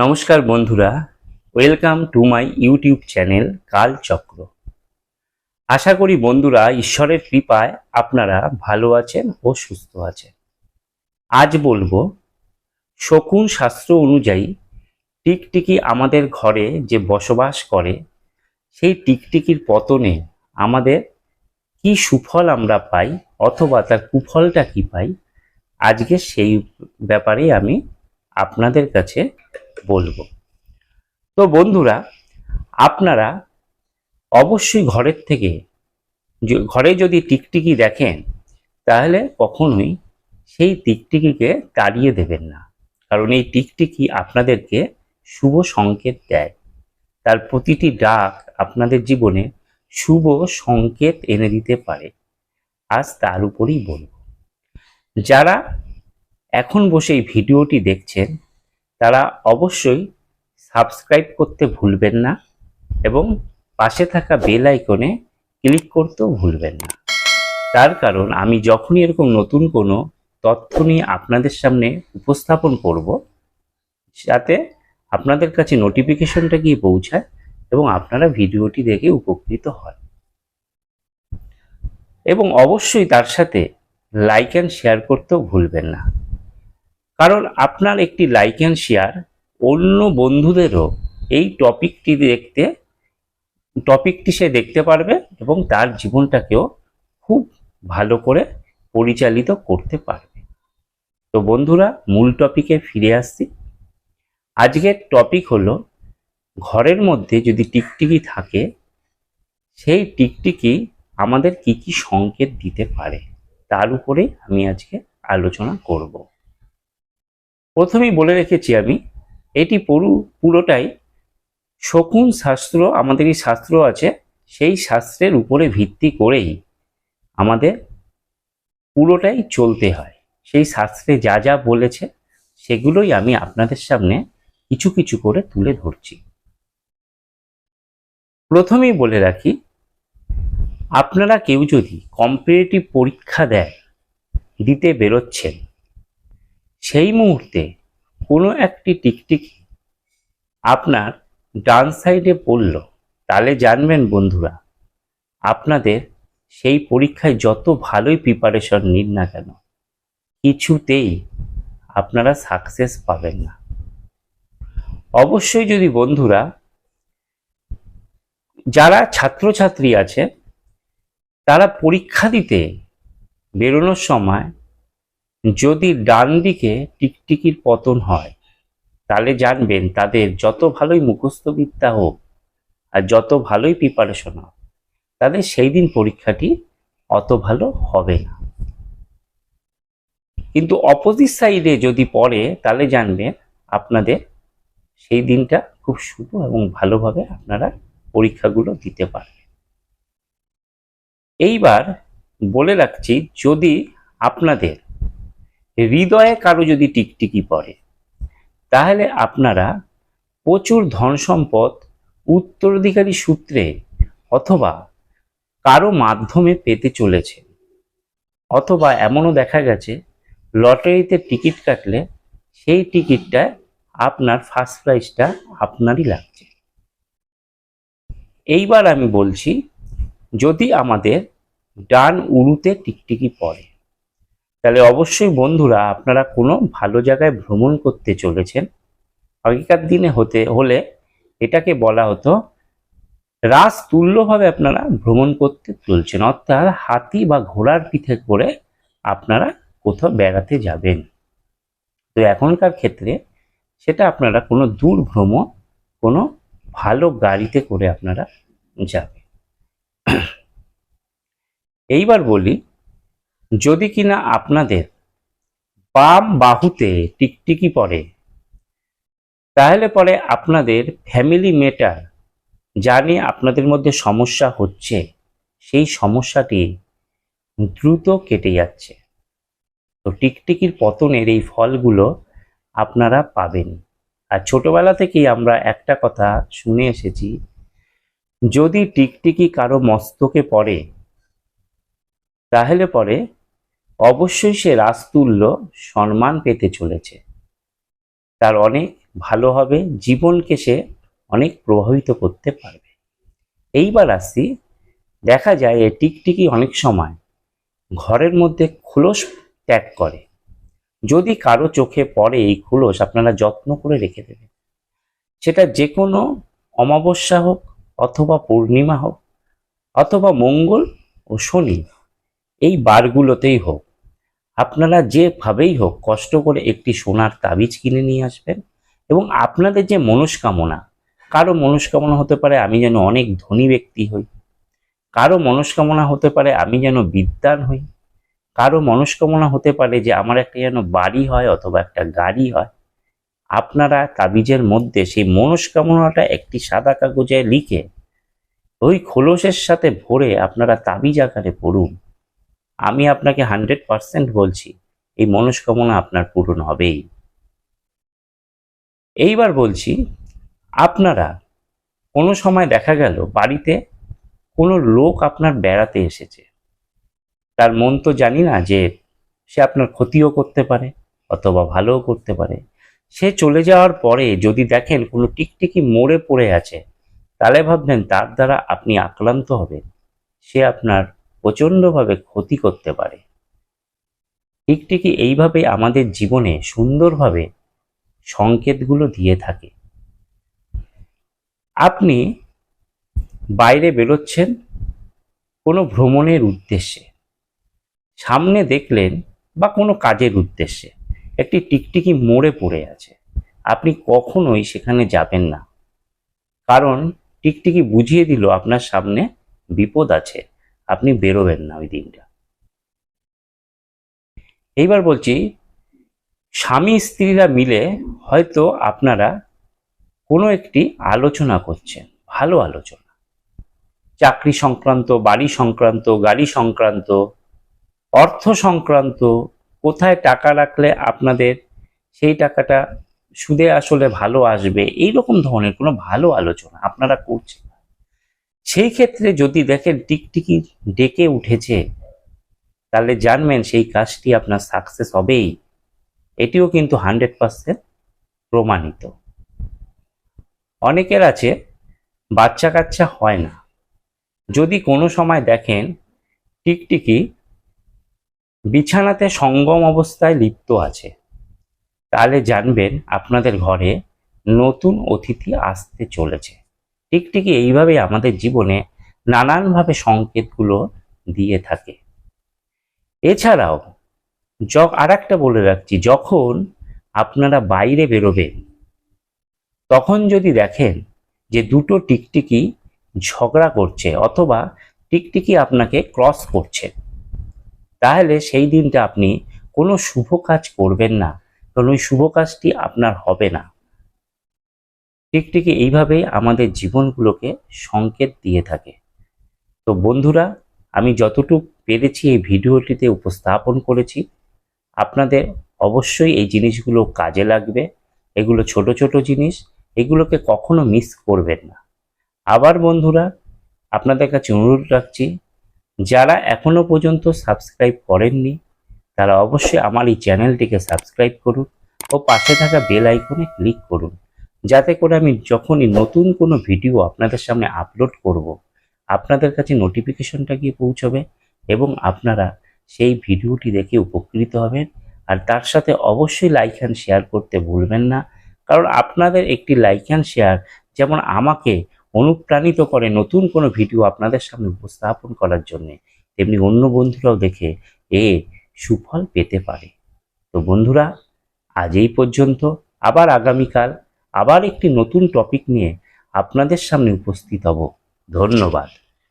নমস্কার বন্ধুরা, welcome to my YouTube channel Kaal Chakra. আশা করি বন্ধুরা ঈশ্বরের কৃপায় আপনারা ভালো আছেন ও সুস্থ আছেন। আজ বলব, শকুন শাস্ত্র অনুযায়ী টিকটিকি আমাদের ঘরে যে বসবাস করে, সেই টিকটিকির পতনে আমাদের কি সুফল আমরা পাই অথবা তার কুফলটা কি পাই, আজকে সেই ব্যাপারেই আমি আপনাদের কাছে বলব। তো বন্ধুরা, আপনারা অবশ্যই ঘরের থেকে ঘরে যদি টিকটিকি দেখেন, তাহলে কখনোই সেই টিকটিকিকে তাড়িয়ে দেবেন না। কারণ এই টিকটিকি আপনাদেরকে শুভ সংকেত দেয়। তার প্রতিটি ডাক আপনাদের জীবনে শুভ সংকেত এনে দিতে পারে। আজ তার উপরই বলব। যারা এখন বসে এই ভিডিওটি দেখছেন, তারা অবশ্যই সাবস্ক্রাইব করতে ভুলবেন না এবং পাশে থাকা বেল আইকনে ক্লিক করতেও ভুলবেন না। তার কারণ আমি যখনই এরকম নতুন কোনো তথ্য নিয়ে আপনাদের সামনে উপস্থাপন করব, যাতে আপনাদের কাছে নোটিফিকেশনটা গিয়ে পৌঁছায় এবং আপনারা ভিডিওটি দেখে উপকৃত হন। এবং অবশ্যই তার সাথে লাইক অ্যান্ড শেয়ার করতেও ভুলবেন না। কারণ আপনার একটি লাইক অ্যান্ড শেয়ার অন্য বন্ধুদেরও এই টপিকটি দেখতে টপিকটি সে দেখতে পারবে এবং তার জীবনটাকেও খুব ভালো করে পরিচালিত করতে পারবে। তো বন্ধুরা, মূল টপিকে ফিরে আসছি। আজকের টপিক হলো, ঘরের মধ্যে যদি টিকটিকি থাকে, সেই টিকটিকি আমাদের কি কি সংকেত দিতে পারে? তার উপরে আমি আজকে আলোচনা করব। প্রথমেই বলে রেখেছি আমি, এটি পুরো, পুরোটাই শকুন শাস্ত্র, আমাদের এই শাস্ত্র আছে, সেই শাস্ত্রের উপরে ভিত্তি করেই আমাদের পুরোটাই চলতে হয়। সেই শাস্ত্রে যা যা বলেছে, সেগুলোই আমি আপনাদের সামনে কিছু কিছু করে তুলে ধরছি। প্রথমেই বলে রাখি, আপনারা কেউ যদি কম্পিটিটিভ পরীক্ষা দেয় দিতে বেরোচ্ছেন সেই মুহূর্তে কোনো একটি টিকটিকি আপনার ডান সাইডে পড়ল, তাহলে জানবেন বন্ধুরা, আপনাদের সেই পরীক্ষায় যত ভালোই প্রিপারেশন নিন না কেন, কিছুতেই আপনারা সাকসেস পাবেন না। অবশ্যই যদি বন্ধুরা যারা ছাত্রছাত্রী আছে তারা পরীক্ষা দিতে বেরোনোর সময় যদি ডান দিকে টিকটিকির পতন হয়, তাহলে জানবেন তাদের যত ভালোই মুখস্থবিদ্যা হোক আর যত ভালোই প্রিপারেশন হোক, তাদের সেই দিন পরীক্ষাটি অত ভালো হবে না। কিন্তু অপোজিট সাইডে যদি পড়ে, তাহলে জানবেন আপনাদের সেই দিনটা খুব শুভ এবং ভালোভাবে আপনারা পরীক্ষাগুলো দিতে পারবেন। এইবার বলে রাখছি, যদি আপনাদের হৃদয়ে কারও যদি টিকটিকি পড়ে, তাহলে আপনারা প্রচুর ধন সম্পদ, উত্তরাধিকারী সূত্রে অথবা কারও মাধ্যমে পেতে চলেছে অথবা এমনও দেখা গেছে, লটারিতে টিকিট কাটলে সেই টিকিটটা আপনার ফার্স্ট প্রাইজটা আপনারই লাগছে। এইবার আমি বলছি, যদি আমাদের ডান উড়ুতে টিকটিকি পড়ে তাহলে অবশ্যই বন্ধুরা আপনারা কোনো ভালো জায়গায় ভ্রমণ করতে চলেছেন, আগেকার দিনে হতে, হলে এটাকে বলা হতো রাস তুল্যভাবে আপনারা ভ্রমণ করতে চলছেন, অর্থাৎ হাতি বা ঘোড়ার পিঠে করে আপনারা কোথাও বেড়াতে যাবেন। তো এখনকার ক্ষেত্রে সেটা আপনারা কোনো দূর ভ্রমণ কোনো ভালো গাড়িতে করে আপনারা যাবেন। এইবার বলি যদি কিনা আপনাদের বাম বাহুতে টিকটিকি পড়ে, তাহলে পরে আপনাদের ফ্যামিলি মেটার যা নিয়ে আপনাদের মধ্যে সমস্যা হচ্ছে, সেই সমস্যাটি দ্রুত কেটে যাচ্ছে। তো টিকটিকির পতনের এই ফলগুলো আপনারা পাবেন। আর ছোটবেলা থেকেই আমরা একটা কথা শুনে এসেছি, যদি টিকটিকি কারও মস্তকে পড়ে, তাহলে পরে অবশ্যই সে রাজতুল্য সম্মান পেতে চলেছে। তার অনেক ভালো হবে, জীবনকে সে অনেক প্রভাবিত করতে পারবে। এইবার আসছি দেখা যায় এই টিকটিকি অনেক সময় ঘরের মধ্যে খোলস ত্যাগ করে। যদি কারও চোখে পড়ে এই খোলস, আপনারা যত্ন করে রেখে দেবেন। সেটা যে কোনো অমাবস্যা হোক অথবা পূর্ণিমা হোক অথবা মঙ্গল ও শনি, এই বারগুলোতেই হোক। আপনারা যেভাবেই হোক কষ্ট করে একটি সোনার তাবিজ কিনে নিয়ে আসবেন এবং আপনাদের যে মনস্কামনা, কারও মনস্কামনা হতে পারে আমি যেন অনেক ধনী ব্যক্তি হই, কারও মনস্কামনা হতে পারে আমি যেন বিদ্যান হই, কারও মনস্কামনা হতে পারে যে আমার একটা যেন বাড়ি হয় অথবা একটা গাড়ি হয়, আপনারা তাবিজের মধ্যে সেই মনস্কামনাটা একটি সাদা কাগজে লিখে ওই খোলসের সাথে ভরে আপনারা তাবিজ আকারে পড়ুন। আমি আপনাকে হান্ড্রেড পার্সেন্ট বলছি, এই মনস্কামনা আপনার পূরণ হবেই। এইবার বলছি, আপনারা কোনো সময় দেখা গেল বাড়িতে কোনো লোক আপনার বেড়াতে এসেছে। তার মন তো জানি না যে সে আপনার ক্ষতিও করতে পারে অথবা ভালোও করতে পারে। সে চলে যাওয়ার পরে যদি দেখেন কোনো টিকটিকি মরে পড়ে আছে, তাহলে ভাববেন তার দ্বারা আপনি আক্রান্ত হবেন। সে আপনার প্রচণ্ডভাবে ক্ষতি করতে পারে। টিকটিকি এইভাবে আমাদের জীবনে সুন্দরভাবে সংকেতগুলো দিয়ে থাকে। আপনি বাইরে বেরোচ্ছেন কোনো ভ্রমণের উদ্দেশ্যে। সামনে দেখলেন বা কোনো কাজের উদ্দেশ্যে। একটি টিকটিকি মোড়ে পড়ে আছে। আপনি কখনোই সেখানে যাবেন না। কারণ টিকটিকি বুঝিয়ে দিল আপনার সামনে বিপদ আছে। আপনি বেরোবেন না ওই দিনটা। এইবার বলছি, স্বামী স্ত্রীরা মিলে হয়তো আপনারা কোনো একটি আলোচনা করছেন, ভালো আলোচনা। চাকরি সংক্রান্ত, বাড়ি সংক্রান্ত, গাড়ি সংক্রান্ত, অর্থ সংক্রান্ত, কোথায় টাকা রাখলে আপনাদের সেই টাকাটা সুদে আসলে ভালো আসবে এই রকম ধরনের কোনো ভালো আলোচনা আপনারা করছেন। সেই ক্ষেত্রে যদি দেখেন টিকটিকি ডেকে উঠেছে, তাহলে জানবেন সেই কাজটি আপনার সাকসেস হবেই। এটিও কিন্তু হান্ড্রেড পার্সেন্ট প্রমাণিত। অনেকের আছে বাচ্চা কাচ্চা হয় না। যদি কোনো সময় দেখেন টিকটিকি বিছানাতে সঙ্গম অবস্থায় লিপ্ত আছে, তাহলে জানবেন আপনাদের ঘরে নতুন অতিথি আসতে চলেছে। টিকটিকি এইভাবে আমাদের জীবনে নানানভাবে সংকেতগুলো দিয়ে থাকে। এছাড়াও আর একটা বলে রাখছি, যখন আপনারা বাইরে বেরোবেন, তখন যদি দেখেন যে দুটো টিকটিকি ঝগড়া করছে অথবা টিকটিকি আপনাকে ক্রস করছে, তাহলে সেই দিনটা আপনি কোনো শুভ কাজ করবেন না। কারণ ওই শুভ কাজটি আপনার হবে না। টিকটিকি এইভাবেই আমাদের জীবনগুলোকে সংকেত দিয়ে থাকে। তো বন্ধুরা, আমি যতটুকু পেরেছি এই ভিডিওটিতে উপস্থাপন করেছি। আপনাদের অবশ্যই এই জিনিসগুলো কাজে লাগবে। এগুলো ছোট ছোট জিনিস। এগুলোকে কখনো মিস করবেন না। আবার বন্ধুরা, আপনাদের কাছে অনুরোধ রাখছি, যারা এখনও পর্যন্ত সাবস্ক্রাইব করেননি, তারা অবশ্যই আমার এই চ্যানেলটিকে সাবস্ক্রাইব করুন ও পাশে থাকা বেল আইকনে ক্লিক করুন। যাতে করে আমি যখনই নতুন কোনো ভিডিও আপনাদের সামনে আপলোড করব, আপনাদের কাছে নোটিফিকেশনটা গিয়ে পৌঁছবে এবং আপনারা সেই ভিডিওটি দেখে উপকৃত হবেন। আর তার সাথে অবশ্যই লাইক অ্যান্ড শেয়ার করতে ভুলবেন না। কারণ আপনাদের একটি লাইক অ্যান্ড শেয়ার যেমন আমাকে অনুপ্রাণিত করে নতুন কোনো ভিডিও আপনাদের সামনে উপস্থাপন করার জন্যে, তেমনি অন্য বন্ধুরাও দেখে এ সুফল পেতে পারে। তো বন্ধুরা, আজ এই পর্যন্ত। আবার আগামীকাল আবার একটি নতুন টপিক নিয়ে আপনাদের সামনে উপস্থিত হব। ধন্যবাদ।